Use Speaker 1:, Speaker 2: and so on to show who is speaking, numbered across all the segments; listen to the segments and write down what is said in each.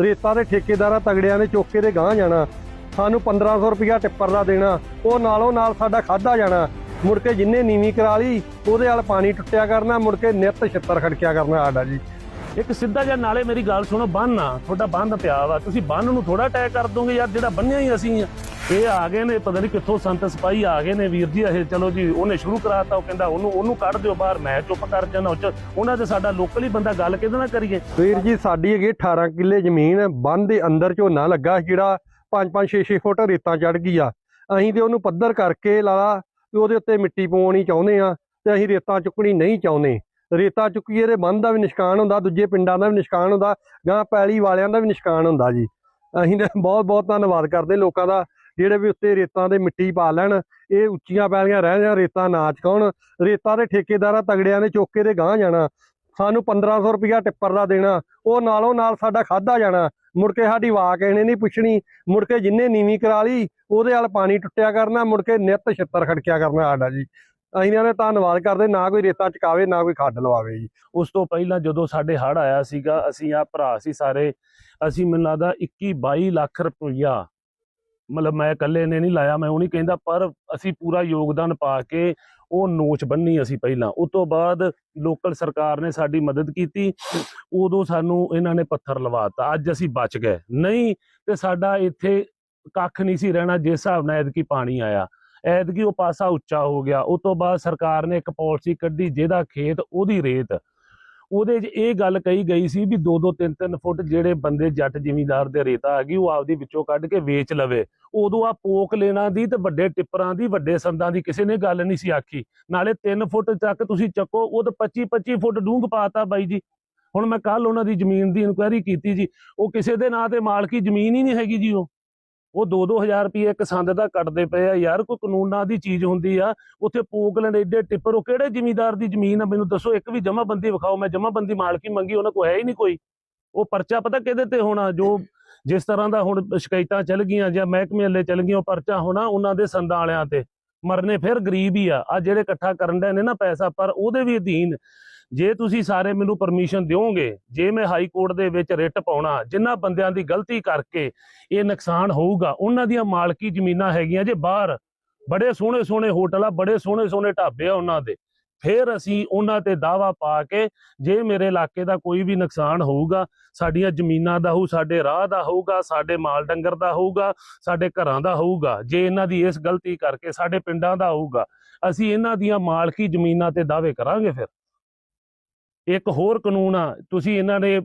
Speaker 1: ਰੇਤਾ ਦੇ ਠੇਕੇਦਾਰਾਂ ਤਗੜਿਆਂ ਨੇ ਚੌਕੇ ਦੇ ਗਾਂਹ ਜਾਣਾ। ਸਾਨੂੰ 1500 ਰੁਪਇਆ ਟਿੱਪਰ ਦਾ ਦੇਣਾ। ਉਹ ਨਾਲੋਂ ਨਾਲ ਸਾਡਾ ਖਾਦਾ ਜਾਣਾ। ਮੁੜ ਕੇ ਜਿੰਨੇ ਨੀਵੀਂ ਕਰਾ ਲਈ, ਉਹਦੇ ਨਾਲ ਪਾਣੀ ਟੁੱਟਿਆ ਕਰਨਾ, ਮੁੜ ਕੇ ਨਿੱਤ ਛਿੱਤਰ ਖੜਕਿਆ ਕਰਨਾ ਸਾਡਾ ਜੀ।
Speaker 2: ਇੱਕ ਸਿੱਧਾ ਜਿਹਾ ਨਾਲੇ ਮੇਰੀ ਗੱਲ ਸੁਣੋ, ਬੰਨ ਆ, ਤੁਹਾਡਾ ਬੰਨ ਪਿਆ ਵਾ। ਤੁਸੀਂ ਬੰਨ ਨੂੰ ਥੋੜਾ ਅਟੈਕ ਕਰ ਦੋਗੇ ਯਾਰ, ਜਿਹੜਾ ਬੰਨਿਆ ਹੀ ਅਸੀਂ ਆ। ਇਹ ਆ ਗਏ ਨੇ, ਪਤਾ ਨਹੀਂ ਕਿੱਥੋਂ ਸੰਤ ਸਿਪਾਹੀ ਆ ਗਏ ਨੇ। ਵੀਰ ਜੀ, ਇਹ ਚਲੋ ਜੀ, ਉਹਨੇ ਸ਼ੁਰੂ ਕਰਾਤਾ, ਉਹ ਕਹਿੰਦਾ ਉਹਨੂੰ ਉਹਨੂੰ ਕੱਢ ਦਿਓ ਬਾਹਰ, ਮੈਂ ਚੁੱਪ ਕਰ ਜਾਣਾ ਉਹ ਉਹਨਾਂ ਦੇ ਸਾਡਾ ਲੋਕਲ ਹੀ ਬੰਦਾ ਗੱਲ ਕਿਹਦੇ ਨਾਲ ਕਰੀਏ?
Speaker 1: ਵੀਰ ਜੀ, ਸਾਡੀ ਹੈਗੀ 18 ਕਿੱਲੇ ਜ਼ਮੀਨ, ਬੰਨ ਦੇ ਅੰਦਰ ਝੋਨਾ ਲੱਗਾ, ਜਿਹੜਾ 5-5 6-6 ਫੁੱਟ ਰੇਤਾਂ ਚੜ ਗਈ ਆ। ਅਸੀਂ ਤੇ ਉਹਨੂੰ ਪੱਧਰ ਕਰਕੇ, ਲਾਲਾ ਉਹਦੇ ਉੱਤੇ ਮਿੱਟੀ ਪਾਉਣੀ ਚਾਹੁੰਦੇ ਆ, ਤੇ ਅਸੀਂ ਰੇਤਾਂ ਚੁੱਕਣੀ ਨਹੀਂ ਚਾਹੁੰਦੇ। ਰੇਤਾ ਚੁੱਕੀਏ ਤੇ ਬੰਦ ਦਾ ਵੀ ਨਿਸ਼ਕਾਨ ਹੁੰਦਾ, ਦੂਜੇ ਪਿੰਡਾਂ ਦਾ ਵੀ ਨਿਸ਼ਕਾਨ ਹੁੰਦਾ ਗਾਂ ਪੈਲੀ ਵਾਲਿਆਂ ਦਾ ਵੀ ਨਿਸ਼ਕਾਨ ਹੁੰਦਾ ਜੀ। ਅਸੀਂ ਤੇ ਬਹੁਤ ਬਹੁਤ ਧੰਨਵਾਦ ਕਰਦੇ ਲੋਕਾਂ ਦਾ, ਜਿਹੜੇ ਵੀ ਉੱਤੇ ਰੇਤਾਂ ਦੇ ਮਿੱਟੀ ਪਾ ਲੈਣ, ਇਹ ਉੱਚੀਆਂ ਪੈਲੀਆਂ ਰਹਿ ਜਾਣ ਰੇਤਾ ਨਾ ਚਕਾਉਣ। ਰੇਤਾ ਦੇ ਠੇਕੇਦਾਰਾਂ ਤਗੜਿਆਂ ਨੇ ਚੌਕੇ ਦੇ ਗਾਂਹ ਜਾਣਾ। ਸਾਨੂੰ 1500 ਰੁਪਇਆ ਟਿੱਪਰ ਦਾ ਦੇਣਾ, ਉਹ ਨਾਲੋਂ ਨਾਲ ਸਾਡਾ ਖਾਦਾ ਜਾਣਾ। ਮੁੜ ਕੇ ਸਾਡੀ ਵਾਕ ਇਹਨੇ ਨਹੀਂ ਪੁੱਛਣੀ, ਮੁੜ ਕੇ ਜਿੰਨੇ ਨੀਵੀਂ ਕਰਾ ਲਈ, ਉਹਦੇ ਨਾਲ ਪਾਣੀ ਟੁੱਟਿਆ ਕਰਨਾ, ਮੁੜ ਕੇ ਨਿੱਤ ਛਿੱਤਰ ਖੜਕਿਆ ਕਰਨਾ ਸਾਡਾ ਜੀ। ਅਸੀਂ ਇਹਨਾਂ ਦਾ ਧੰਨਵਾਦ ਕਰਦੇ, ਨਾ ਕੋਈ ਰੇਤਾ ਚਕਾਵੇ, ਨਾ ਕੋਈ ਖੱਡ ਲਵਾਵੇ ਜੀ।
Speaker 2: ਉਸ ਤੋਂ ਪਹਿਲਾਂ ਜਦੋਂ ਸਾਡੇ ਹੜ ਆਇਆ ਸੀਗਾ, ਅਸੀਂ ਆ ਭਰਾ ਸੀ ਸਾਰੇ, ਅਸੀਂ ਮੈਨੂੰ ਲੱਗਦਾ 21 22 ਲੱਖ ਰੁਪਈਆ, ਮਤਲਬ ਮੈਂ ਇਕੱਲੇ ਨੇ ਨਹੀਂ ਲਾਇਆ, ਮੈਂ ਉਹ ਨਹੀਂ ਕਹਿੰਦਾ, ਪਰ ਅਸੀਂ ਪੂਰਾ ਯੋਗਦਾਨ ਪਾ ਕੇ ਉਹ ਨੋਚ ਬੰਨੀ ਅਸੀਂ ਪਹਿਲਾਂ। ਉਸ ਤੋਂ ਬਾਅਦ ਲੋਕਲ ਸਰਕਾਰ ਨੇ ਸਾਡੀ ਮਦਦ ਕੀਤੀ, ਉਦੋਂ ਸਾਨੂੰ ਇਹਨਾਂ ਨੇ ਪੱਥਰ ਲਵਾਤਾ ਅੱਜ ਅਸੀਂ ਬਚ ਗਏ। ਨਹੀਂ ਤੇ ਸਾਡਾ ਇੱਥੇ ਕੱਖ ਨਹੀਂ ਸੀ ਰਹਿਣਾ, ਜਿਸ ਹਿਸਾਬ ਨਾਲ ਐਤਕੀ ਪਾਣੀ ਆਇਆ। ਐਤਕੀ ਉਹ ਪਾਸਾ ਉੱਚਾ ਹੋ ਗਿਆ। ਉਸ ਤੋਂ ਬਾਅਦ ਸਰਕਾਰ ਨੇ ਇੱਕ ਪਾਲਿਸੀ ਕੱਢੀ ਜਿਹਦਾ ਖੇਤ ਉਹਦੀ ਰੇਤ। ਉਹਦੇ 'ਚ ਇਹ ਗੱਲ ਕਹੀ ਗਈ ਸੀ ਵੀ 2-2 3-3 ਫੁੱਟ ਜਿਹੜੇ ਬੰਦੇ ਜੱਟ ਜ਼ਿਮੀਂਦਾਰ ਦੇ ਰੇਤਾ ਹੈਗੀ, ਉਹ ਆਪਦੀ ਵਿੱਚੋਂ ਕੱਢ ਕੇ ਵੇਚ ਲਵੇ। ਉਦੋਂ ਆ ਪੋਕ ਲੈਣਾ ਦੀ ਤੇ ਵੱਡੇ ਟਿੱਪਰਾਂ ਦੀ, ਵੱਡੇ ਸੰਦਾਂ ਦੀ ਕਿਸੇ ਨੇ ਗੱਲ ਨਹੀਂ ਸੀ ਆਖੀ। ਨਾਲੇ 3 ਫੁੱਟ ਤੱਕ ਤੁਸੀਂ ਚੱਕੋ, ਉਹ ਤਾਂ 25-25 ਫੁੱਟ ਡੂੰਘ ਪਾਤਾ ਬਾਈ ਜੀ। ਹੁਣ ਮੈਂ ਕੱਲ ਉਹਨਾਂ ਦੀ ਜ਼ਮੀਨ ਦੀ ਇਨਕੁਆਇਰੀ ਕੀਤੀ ਜੀ। ਉਹ ਕਿਸੇ ਦੇ ਨਾਂ ਤੇ ਮਾਲਕੀ ਜ਼ਮੀਨ ਹੀ ਨਹੀਂ ਹੈਗੀ ਜੀ ਉਹ। ਉਹ 2-2000 ਰੁਪਏ ਇੱਕ ਸੰਦ ਦਾ ਕੱਟਦੇ ਪਏ ਆ ਯਾਰ, ਕੋਈ ਕਾਨੂੰਨਾਂ ਦੀ ਚੀਜ਼ ਹੁੰਦੀ ਆ, ਉੱਥੇ ਪੋਕਲੈਂਡ ਏਡੇ ਟਿੱਪਰ, ਉਹ ਕਿਹੜੇ ਜ਼ਿਮੀਂਦਾਰ ਦੀ ਜ਼ਮੀਨ ਆ? ਮੈਨੂੰ ਦੱਸੋ, ਇੱਕ ਵੀ ਜਮਾਬੰਦੀ ਵਿਖਾਓ, ਮੈਂ ਜਮਾਬੰਦੀ ਮਾਲਕੀ ਮੰਗੀ, ਉਹਨਾਂ ਕੋਲ ਹੈ ਹੀ ਨਹੀਂ ਕੋਈ। ਉਹ ਪਰਚਾ ਪਤਾ ਕਿਹਦੇ ਤੇ ਹੋਣਾ? ਜੋ ਜਿਸ ਤਰ੍ਹਾਂ ਦਾ ਹੁਣ ਸ਼ਿਕਾਇਤਾਂ ਚੱਲ ਗਈਆਂ, ਜਾਂ ਮਹਿਕਮੇ ਵਾਲੇ ਚੱਲ ਗਈਆਂ ਉਹ ਪਰਚਾ ਹੋਣਾ ਉਹਨਾਂ ਦੇ ਸੰਦਾਂ ਵਾਲਿਆਂ ਤੇ। ਮਰਨੇ ਫਿਰ ਗਰੀਬ ਹੀ ਆ। ਆ ਜਿਹੜੇ ਇਕੱਠਾ ਕਰਨ ਦੇ ਨੇ ਨਾ ਪੈਸਾ, ਪਰ ਉਹਦੇ ਵੀ ਅਧੀਨ ਜੇ ਤੁਸੀਂ ਸਾਰੇ ਮੈਨੂੰ ਪਰਮਿਸ਼ਨ ਦਿਓਗੇ, ਜੇ ਮੈਂ ਹਾਈ ਕੋਰਟ ਦੇ ਵਿੱਚ ਰਿਟ ਪਾਉਣਾ ਜਿਨ੍ਹਾਂ ਬੰਦਿਆਂ ਦੀ ਗਲਤੀ ਕਰਕੇ ਇਹ ਨੁਕਸਾਨ ਹੋਊਗਾ, ਉਹਨਾਂ ਦੀਆਂ ਮਾਲਕੀ ਜ਼ਮੀਨਾਂ ਹੈਗੀਆਂ ਜੇ ਬਾਹਰ। ਬੜੇ ਸੋਹਣੇ ਸੋਹਣੇ ਹੋਟਲ ਆ, ਬੜੇ ਸੋਹਣੇ ਸੋਹਣੇ ਢਾਬੇ ਆ ਉਹਨਾਂ ਦੇ। ਫਿਰ ਅਸੀਂ ਉਹਨਾਂ ਤੇ ਦਾਵਾ ਪਾ ਕੇ ਜੇ ਮੇਰੇ ਇਲਾਕੇ ਦਾ ਕੋਈ ਵੀ ਨੁਕਸਾਨ ਹੋਊਗਾ, ਸਾਡੀਆਂ ਜ਼ਮੀਨਾਂ ਦਾ ਹੋਊ, ਸਾਡੇ ਰਾਹ ਦਾ ਹੋਊਗਾ, ਸਾਡੇ ਮਾਲ ਡੰਗਰ ਦਾ ਹੋਊਗਾ, ਸਾਡੇ ਘਰਾਂ ਦਾ ਹੋਊਗਾ, ਜੇ ਇਹਨਾਂ ਦੀ ਇਸ ਗਲਤੀ ਕਰਕੇ ਸਾਡੇ ਪਿੰਡਾਂ ਦਾ ਹੋਊਗਾ, ਅਸੀਂ ਇਹਨਾਂ ਦੀਆਂ ਮਾਲਕੀ ਜ਼ਮੀਨਾਂ ਤੇ ਦਾਅਵੇ ਕਰਾਂਗੇ ਫਿਰ। ਇੱਕ ਹੋਰ ਕਾਨੂੰਨ ਆ, ਤੁਸੀਂ ਇਹਨਾਂ ਨੇ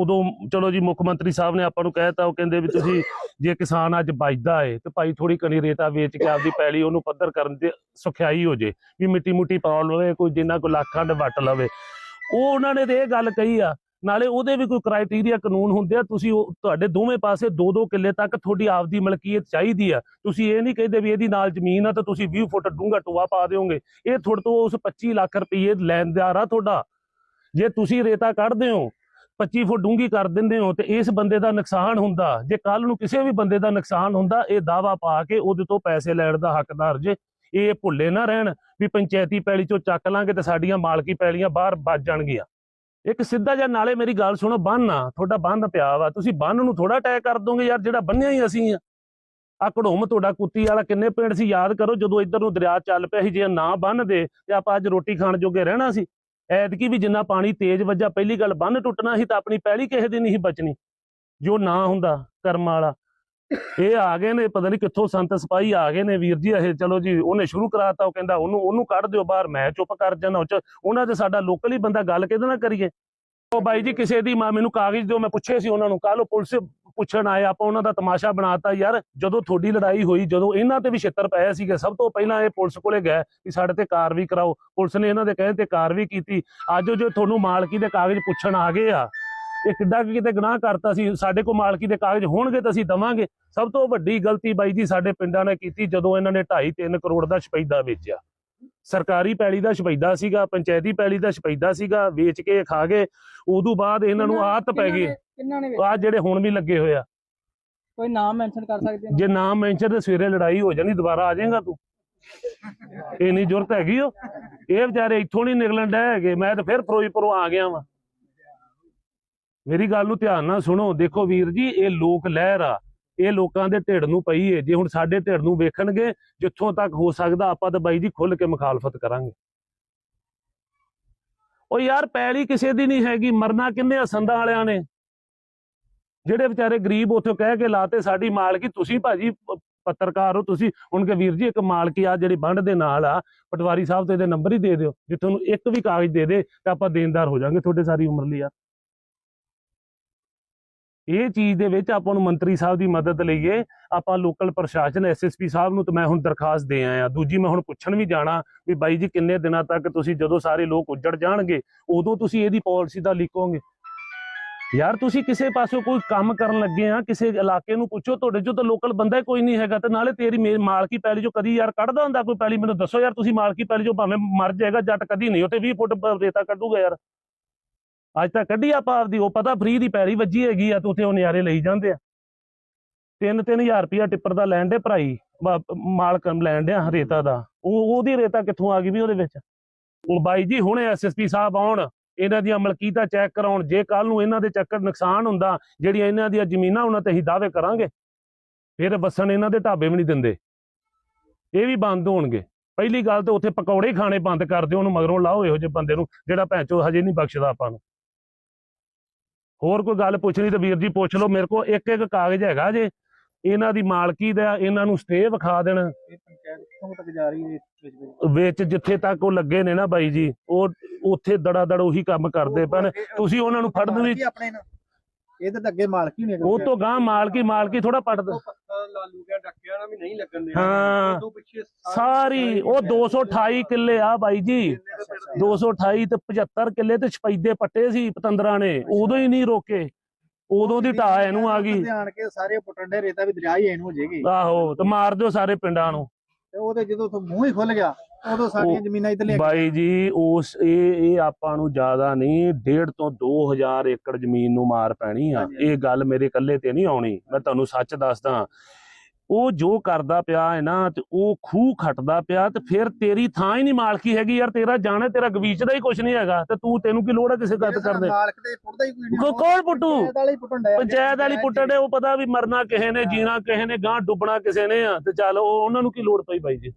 Speaker 2: ਉਦੋਂ ਚਲੋ ਜੀ ਮੁੱਖ ਮੰਤਰੀ ਸਾਹਿਬ ਨੇ ਆਪਾਂ ਨੂੰ ਕਹਿਤਾ ਉਹ ਕਹਿੰਦੇ ਵੀ ਤੁਸੀਂ ਜੇ ਕਿਸਾਨ ਅੱਜ ਬਚਦਾ ਏ, ਤੇ ਭਾਈ ਥੋੜੀ ਕਣੀ ਰੇਤਾ ਵੇਚ ਕੇ ਆਪਦੀ ਪੈਲੀ ਉਹਨੂੰ ਪੱਧਰ ਕਰਨ ਦੀ ਸੁਖਿਆਈ ਹੋ ਜੇ, ਵੀ ਮਿੱਟੀ ਮੁੱਟੀ ਪਾ ਲਵੇ, ਕੋਈ ਜਿੰਨਾ ਕੋ ਲੱਖਾਂ ਦੇ ਵੱਟ ਲਵੇ। ਉਹ ਉਹਨਾਂ ਨੇ ਤੇ ਇਹ ਗੱਲ ਕਹੀ ਆ, ਨਾਲੇ ਉਹਦੇ ਵੀ ਕੋਈ ਕ੍ਰਾਈਟੇਰੀਆ ਕਾਨੂੰਨ ਹੁੰਦੇ ਆ, ਤੁਸੀਂ ਉਹ, ਤੁਹਾਡੇ ਦੋਵੇਂ ਪਾਸੇ ਦੋ ਦੋ ਕਿੱਲੇ ਤੱਕ ਤੁਹਾਡੀ ਆਪਦੀ ਮਲਕੀਅਤ ਚਾਹੀਦੀ ਆ। ਤੁਸੀਂ ਇਹ ਨਹੀਂ ਕਹਿੰਦੇ ਵੀ ਇਹਦੀ ਨਾਲ ਜ਼ਮੀਨ ਆ, ਤਾਂ ਤੁਸੀਂ 20 ਫੁੱਟ ਡੂੰਘਾ ਟੋਆ ਪਾ ਦਿਓਗੇ। ਇਹ ਤੁਹਾਡੇ ਤੋਂ ਉਸ 25 ਲੱਖ ਰੁਪਏ ਲੈਣਦਾਰ ਆ ਤੁਹਾਡਾ। ਜੇ ਤੁਸੀਂ ਰੇਤਾ ਕੱਢਦੇ ਹੋ 25 ਫੁੱਟ ਡੂੰਗੀ ਕਰ ਦਿੰਦੇ ਹੋ ਤੇ ਇਸ ਬੰਦੇ ਦਾ ਨੁਕਸਾਨ ਹੁੰਦਾ, ਜੇ ਕੱਲ ਨੂੰ ਕਿਸੇ ਵੀ ਬੰਦੇ ਦਾ ਨੁਕਸਾਨ ਹੁੰਦਾ, ਇਹ ਦਾਵਾ ਪਾ ਕੇ ਉਹਦੇ ਤੋਂ ਪੈਸੇ ਲੈਣ ਦਾ ਹੱਕਦਾਰ ਜੇ। ਇਹ ਭੁੱਲੇ ਨਾ ਰਹਿਣ ਵੀ ਪੰਚਾਇਤੀ ਪੈਲੀ ਚੋਂ ਚੱਕ ਲਾਂਗੇ ਤੇ ਸਾਡੀਆਂ ਮਾਲਕੀ ਪੈਲੀਆਂ ਬਾਹਰ ਵੱਜ ਜਾਣਗੀਆਂ। ਇੱਕ ਸਿੱਧਾ ਜਿਹਾ ਨਾਲੇ ਮੇਰੀ ਗੱਲ ਸੁਣੋ, ਬੰਨ ਆ ਤੁਹਾਡਾ ਬੰਨ ਪਿਆ ਵਾ, ਤੁਸੀਂ ਬੰਨ ਨੂੰ ਥੋੜਾ ਅਟੈਕ ਕਰ ਦੋਗੇ ਯਾਰ, ਜਿਹੜਾ ਬੰਨਿਆ ਹੀ ਅਸੀਂ ਆ। ਆ ਘੜੋਮ ਤੁਹਾਡਾ ਕੁੱਤੀ ਵਾਲਾ ਕਿੰਨੇ ਪਿੰਡ ਸੀ, ਯਾਦ ਕਰੋ ਜਦੋਂ ਇੱਧਰ ਨੂੰ ਦਰਿਆ ਚੱਲ ਪਿਆ ਸੀ, ਜੇ ਨਾ ਬੰਨਦੇ ਤੇ ਆਪਾਂ ਅੱਜ ਰੋਟੀ ਖਾਣ ਜੋਗੇ ਰਹਿਣਾ ਸੀ। ਐਤਕੀ ਵੀ ਜਿੰਨਾ ਪਾਣੀ ਤੇਜ਼ ਵੱਜਾ, ਪਹਿਲੀ ਗੱਲ ਬੰਨ ਟੁੱਟਣਾ ਸੀ ਤਾਂ ਆਪਣੀ ਪਹਿਲੀ ਕਿਸੇ ਦੀ ਨਹੀਂ ਸੀ ਬਚਣੀ। ਜੋ ਨਾ ਹੁੰਦਾ ਕਰਮ ਵਾਲਾ। ਇਹ ਆ ਗਏ ਨੇ, ਪਤਾ ਨਹੀਂ ਕਿੱਥੋਂ ਸੰਤ ਸਿਪਾਹੀ ਆ ਗਏ ਨੇ ਵੀਰ ਜੀ, ਇਹ ਚਲੋ ਜੀ, ਉਹਨੇ ਸ਼ੁਰੂ ਕਰਾਤਾ, ਉਹ ਕਹਿੰਦਾ ਉਹਨੂੰ ਉਹਨੂੰ ਕੱਢ ਦਿਓ ਬਾਹਰ, ਮੈਂ ਚੁੱਪ ਕਰ ਜਾਣਾ ਉਹ 'ਚ, ਉਹਨਾਂ ਦੇ ਸਾਡਾ ਲੋਕਲ ਹੀ ਬੰਦਾ ਗੱਲ ਕਿਹਦੇ ਨਾਲ ਕਰੀਏ? ਉਹ ਬਾਈ ਜੀ, ਕਿਸੇ ਦੀ ਮਾਂ ਮੈਨੂੰ ਕਾਗਜ਼ ਦਿਓ, ਮੈਂ ਪੁੱਛੇ ਸੀ ਉਹਨਾਂ ਨੂੰ ਕੱਲ ਪੁਲਿਸ ਪੁੱਛਣ ਆਏ ਆਪਾਂ ਉਹਨਾਂ ਦਾ ਤਮਾਸ਼ਾ ਬਣਾਤਾ ਯਾਰ, ਜਦੋਂ ਤੁਹਾਡੀ ਲੜਾਈ ਹੋਈ, ਜਦੋਂ ਇਹਨਾਂ ਤੇ ਵੀ ਛਿੱਤਰ ਪਏ ਸੀਗੇ, ਸਭ ਤੋਂ ਪਹਿਲਾਂ ਇਹ ਪੁਲਿਸ ਕੋਲੇ ਗਏ ਵੀ ਸਾਡੇ ਤੇ ਕਾਰਵਾਈ ਕਰਾਓ। ਪੁਲਿਸ ਨੇ ਇਹਨਾਂ ਦੇ ਕਹੇ ਤੇ ਕਾਰਵਾਈ ਕੀਤੀ। ਅੱਜ ਉਹ ਜੋ ਤੁਹਾਨੂੰ ਮਾਲਕੀ ਦੇ ਕਾਗਜ਼ ਪੁੱਛਣ ਆ ਗਏ ਆ, ਇਹ ਕਿੱਡਾ ਕੁ ਕਿਤੇ ਗੁਨਾਹ ਕਰਤਾ ਸੀ, ਸਾਡੇ ਕੋਲ ਮਾਲਕੀ ਦੇ ਕਾਗਜ਼ ਹੋਣਗੇ ਤਾਂ ਅਸੀਂ ਦਵਾਂਗੇ। ਸਭ ਤੋਂ ਵੱਡੀ ਗਲਤੀ ਬਾਈ ਜੀ ਸਾਡੇ ਪਿੰਡਾਂ ਨੇ ਕੀਤੀ ਜਦੋਂ ਇਹਨਾਂ ਨੇ 2.5 3 ਕਰੋੜ ਦਾ ਸ਼ਪੈਦਾ ਵੇਚਿਆ। ਸਰਕਾਰੀ ਪੈਲੀ ਦਾ ਸ਼ਪੈਦਾ ਸੀਗਾ ਪੰਚਾਇਤੀ ਪੈਲੀ ਦਾ ਸ਼ਪੈਦਾ ਸੀਗਾ ਵੇਚ ਕੇ ਖਾ ਗਏ ਉਦੋਂ ਬਾਅਦ ਇਹਨਾਂ ਨੂੰ ਆਦਤ ਪੈ ਗਈ।
Speaker 3: ਨੇ- ਕਿੰਨਾ ਨੇ
Speaker 2: ਆ ਜਿਹੜੇ ਹੁਣ ਵੀ ਲੱਗੇ ਹੋਏ ਆ।
Speaker 3: ਕੋਈ ਨਾਮ ਮੈਂਸ਼ਨ ਕਰ ਸਕਦੇ
Speaker 2: ਜੇ ਨਾਮ ਮੈਂਸ਼ਨ ਤੇ ਸਵੇਰੇ ਲੜਾਈ ਹੋ ਜਾਣੀ ਦੁਬਾਰਾ ਆ ਜਾਏਗਾ ਤੂੰ। ਇੰਨੀ ਜ਼ਰੂਰਤ ਹੈਗੀ ਓ। ਇਹ ਵਿਚਾਰੇ ਇੱਥੋਂ ਨਹੀਂ ਨਿਕਲਣ ਡਏ ਹੈਗੇ। ਮੈਂ ਤਾਂ ਫਿਰ ਫਿਰੋਜ਼ਪੁਰੋਂ ਆ ਗਿਆ ਵਾਂ। ਮੇਰੀ ਗੱਲ ਨੂੰ ਧਿਆਨ ਨਾਲ ਸੁਣੋ। ਦੇਖੋ ਵੀਰ ਜੀ ਇਹ ਲੋਕ ਲਹਿਰ ਆ। ਇਹ ਲੋਕਾਂ ਦੇ ਢਿੱਡ ਨੂੰ ਪਈ ਏ, ਜੇ ਹੁਣ ਸਾਡੇ ਢਿੱਡ ਨੂੰ ਵੇਖਣਗੇ, ਜਿੱਥੋਂ ਤੱਕ ਹੋ ਸਕਦਾ ਆਪਾਂ ਤਾਂ ਬਾਈ ਜੀ ਖੁੱਲ ਕੇ ਮੁਖਾਲਫਤ ਕਰਾਂਗੇ। ਉਹ ਯਾਰ ਪੈਲੀ ਕਿਸੇ ਦੀ ਨਹੀਂ ਹੈਗੀ, ਮਰਨਾ ਕਿੰਨੇ ਆ ਸੰਦਾਂ ਵਾਲਿਆਂ ਨੇ? ਜਿਹੜੇ ਵਿਚਾਰੇ ਗਰੀਬ ਉੱਥੇ ਕਹਿ ਕੇ ਲਾਤੇ ਸਾਡੀ ਮਾਲਕੀ, ਤੁਸੀਂ ਭਾਜੀ ਪੱਤਰਕਾਰ ਹੋ, ਤੁਸੀਂ, ਹੁਣ ਕੇ ਵੀਰ ਜੀ ਇੱਕ ਮਾਲਕੀ ਆ ਜਿਹੜੀ ਬੰਡ ਦੇ ਨਾਲ ਆ, ਪਟਵਾਰੀ ਸਾਹਿਬ ਤੇ ਇਹਦੇ ਨੰਬਰ ਹੀ ਦੇ ਦਿਓ ਜੇ ਤੁਹਾਨੂੰ ਇੱਕ ਵੀ ਕਾਗਜ਼ ਦੇ ਦੇ, ਤਾਂ ਆਪਾਂ ਦੇਣਦਾਰ ਹੋ ਜਾਾਂਗੇ ਤੁਹਾਡੇ ਸਾਰੀ ਉਮਰ ਲਈ ਆ। ਇਹ ਚੀਜ਼ ਦੇ ਵਿੱਚ ਆਪਾਂ ਨੂੰ ਮੰਤਰੀ ਸਾਹਿਬ ਦੀ ਮਦਦ ਲਈਏ। ਆਪਾਂ ਲੋਕਲ ਪ੍ਰਸ਼ਾਸਨ ਐਸਐਸਪੀ ਸਾਹਿਬ ਨੂੰ ਤਾਂ ਮੈਂ ਹੁਣ ਦਰਖਾਸਤ ਦੇ ਆਇਆ। ਦੂਜੀ ਮੈਂ ਹੁਣ ਪੁੱਛਣ ਵੀ ਜਾਣਾ ਵੀ ਬਾਈ ਜੀ ਕਿੰਨੇ ਦਿਨਾਂ ਤੱਕ ਤੁਸੀਂ ਜਦੋਂ ਸਾਰੇ ਲੋਕ ਉੱਜੜ ਜਾਣਗੇ, ਉਦੋਂ ਤੁਸੀਂ ਇਹਦੀ ਪਾਲਿਸੀ ਦਾ ਲਿਖੋਗੇ ਯਾਰ ਤੁਸੀਂ ਕਿਸੇ ਪਾਸੋਂ ਕੋਈ ਕੰਮ ਕਰਨ ਲੱਗੇ ਆ, ਕਿਸੇ ਇਲਾਕੇ ਨੂੰ ਪੁੱਛੋ, ਤੁਹਾਡੇ ਚੋਂ ਤਾਂ ਲੋਕਲ ਬੰਦਾ ਕੋਈ ਨਹੀਂ ਹੈਗਾ ਤੇ ਨਾਲੇ ਤੇਰੀ ਮੇ- ਮਾਲਕੀ ਪੈਲੀ ਜੋ ਕਦੀ ਯਾਰ ਕੱਢਦਾ ਹੁੰਦਾ ਕੋਈ ਪੈਲੀ? ਮੈਨੂੰ ਦੱਸੋ ਯਾਰ ਤੁਸੀਂ ਮਾਲਕੀ ਪੈਲੀ ਜੋ ਭਾਵੇਂ ਮਰ ਜਾਏਗਾ, ਜੱਟ ਕਦੀ ਨਹੀਂ ਉੱਥੇ 20 ਫੁੱਟ ਰੇਤਾ ਕੱਢੂਗਾ ਯਾਰ। ਅੱਜ ਤਾਂ ਕੱਢੀ ਆਪਾਂ ਆਪਦੀ, ਉਹ ਪਤਾ ਫ੍ਰੀ ਦੀ ਪੈਰੀ ਵੱਜੀ ਹੈਗੀ ਆ, ਤੇ ਉਹ ਨਿਆਰੇ ਲਈ ਜਾਂਦੇ ਆ। 3-3000 ਰੁਪਿਆ ਟਿੱਪਰ ਦਾ ਲੈਣ ਦੇ ਭਰਾਈ ਮਾਲਕ ਲੈਣ ਡਿਆ ਰੇਤਾ ਦਾ। ਉਹ, ਉਹਦੀ ਰੇਤਾ ਕਿੱਥੋਂ ਆ ਗਈ ਵੀ ਉਹਦੇ ਵਿੱਚ? ਉਹ ਬਾਈ ਜੀ, ਹੁਣੇ ਐਸਐਸਪੀ ਸਾਹਿਬ ਆਉਣ, ਇਹਨਾਂ ਦੀਆਂ ਮਲਕੀਤਾਂ ਚੈੱਕ ਕਰਾਉਣ, ਜੇ ਕੱਲ ਨੂੰ ਇਹਨਾਂ ਦੇ ਚੱਕਰ ਨੁਕਸਾਨ ਹੁੰਦਾ, ਜਿਹੜੀਆਂ ਇਹਨਾਂ ਦੀਆਂ ਜ਼ਮੀਨਾਂ ਉਹਨਾਂ ਤੇ ਅਸੀਂ ਦਾਅਵੇ ਕਰਾਂਗੇ, ਫਿਰ ਵਸਣ ਇਹਨਾਂ ਦੇ ਢਾਬੇ ਵੀ ਨਹੀਂ ਦਿੰਦੇ। ਇਹ ਵੀ ਬੰਦ ਹੋਣਗੇ। ਪਹਿਲੀ ਗੱਲ ਤਾਂ ਉੱਥੇ ਪਕੌੜੇ ਖਾਣੇ ਬੰਦ ਕਰ ਦਿਓ ਉਹਨੂੰ, ਮਗਰੋਂ ਲਾਓ ਇਹੋ ਜਿਹੇ ਬੰਦੇ ਨੂੰ, ਜਿਹੜਾ ਭੈਂਚੋ ਹਜੇ ਨਹੀਂ ਬਖਸ਼ਦਾ ਆਪਾਂ ਨੂੰ। ਹੋਰ ਕੋਈ ਗੱਲ ਪੁੱਛਣੀ ਤੇ ਵੀਰ ਜੀ ਪੁੱਛ ਲਓ ਮੇਰੇ ਕੋਲ ਇੱਕ ਇੱਕ ਕਾਗਜ਼ ਹੈਗਾ ਜੇ। ਇਹਨਾਂ ਦੀ ਮਾਲਕੀ ਦਾ ਇਹਨਾਂ ਨੂੰ ਸਟੇ ਵਿਖਾ ਦੇਣ।
Speaker 3: ਇਹ ਪੰਚਾਇਤ ਕਿੱਥੋਂ ਤੱਕ ਜਾ ਰਹੀ ਹੈ ਇਸ ਵਿੱਚ
Speaker 2: ਜਿੱਥੇ ਤੱਕ ਉਹ ਲੱਗੇ ਨੇ ਨਾ ਬਾਈ ਜੀ ਉਹ ਉੱਥੇ ਦੜਾ ਦੜ ਉਹੀ ਕੰਮ ਕਰਦੇ ਪਨ ਤੁਸੀਂ ਉਹਨਾਂ ਨੂੰ ਫੜਨ ਵੀ
Speaker 3: ਇਹਦੇ ਤਾਂ ਅੱਗੇ ਮਾਲਕੀ ਨਹੀਂ
Speaker 2: ਉਹ ਤੋਂ ਗਾਂ ਮਾਲਕੀ ਮਾਲਕੀ ਥੋੜਾ ਪੜਦਾ
Speaker 1: ਲਾਲੂ ਗਿਆ ਡੱਕਿਆ ਨਾ ਵੀ ਨਹੀਂ ਲੱਗਣ ਦੇ
Speaker 2: ਹਾਂ।
Speaker 1: ਪਿੱਛੇ
Speaker 2: ਸਾਰੀ ਉਹ 228 ਕਿੱਲੇ ਆ ਬਾਈ ਜੀ। 228 ਤੇ 75 ਕਿੱਲੇ ਤੇ ਛਪੈਦੇ ਪੱਟੇ ਸੀ ਪਤੰਦਰਾਂ ਨੇ। ਉਦੋਂ ਹੀ ਨਹੀਂ ਰੋਕੇ। ਉਦੋਂ ਦੀ ਢਾਹ ਇਹਨੂੰ ਆ ਗਈ।
Speaker 3: ਧਿਆਨ ਕੇ ਸਾਰੇ ਪੁੱਟਣ ਦੇ ਰੇਤਾ ਵੀ ਦਰਿਆ ਹੀ ਇਹਨੂੰ ਹੋ ਜਾਏਗੀ।
Speaker 2: ਆਹੋ ਤੇ ਮਾਰ ਦਿਓ ਸਾਰੇ ਪਿੰਡਾਂ ਨੂੰ।
Speaker 3: ਤੇ ਉਹਦੇ ਜਦੋਂ ਉੱਥੋਂ ਮੂੰਹ ਹੀ ਖੁੱਲ ਗਿਆ ਉਦੋਂ ਸਾਡੀਆਂ ਜ਼ਮੀਨਾਂ ਇਧਰ
Speaker 2: ਬਾਈ ਜੀ ਉਸ ਇਹ ਇਹ ਆਪਾਂ ਨੂੰ ਜ਼ਿਆਦਾ ਨਹੀਂ ਡੇਢ ਤੋਂ 2000 ਏਕੜ ਜ਼ਮੀਨ ਨੂੰ ਮਾਰ ਪੈਣੀ ਆ। ਇਹ ਗੱਲ ਮੇਰੇ ਇਕੱਲੇ ਤੇ ਨਹੀਂ ਆਉਣੀ। ਮੈਂ ਤੁਹਾਨੂੰ ਸੱਚ ਦੱਸਦਾ ਉਹ ਜੋ ਕਰਦਾ ਪਿਆ ਹੈ ਨਾ ਤੇ ਉਹ ਖੂਹ ਖੱਟਦਾ ਪਿਆ ਤੇ ਫਿਰ ਤੇਰੀ ਥਾਂ ਹੀ ਨਹੀਂ ਮਾਲਕੀ ਹੈਗੀ ਯਾਰ। ਤੇਰਾ ਜਾਣਾ ਤੇਰਾ ਗਵੀਚ ਦਾ ਹੀ ਕੁਛ ਨਹੀਂ ਹੈਗਾ। ਤੇ ਤੂੰ ਤੈਨੂੰ ਕੀ ਲੋੜ ਹੈ ਕਿਸੇ ਗੱਲ ਕਰਦੇ
Speaker 3: ਮਾਲਕ ਦੇ ਪੁੱਟਦਾ ਹੀ ਕੋਈ ਨਹੀਂ।
Speaker 2: ਕੋ- ਕੌਣ ਪੁੱਟੂ? ਪੰਚਾਇਤ ਵਾਲੀ ਪੁੱਟਣ ਦੇ ਉਹ ਪਤਾ ਵੀ ਮਰਨਾ ਕਿਸੇ ਨੇ ਜੀਣਾ ਕਿਸੇ ਨੇ ਗਾਂ ਡੁੱਬਣਾ ਕਿਸੇ ਨੇ ਆ। ਤੇ ਚੱਲ ਉਹ ਉਹਨਾਂ ਨੂੰ ਕੀ ਲੋੜ ਪਈ ਬਾਈ ਜੀ?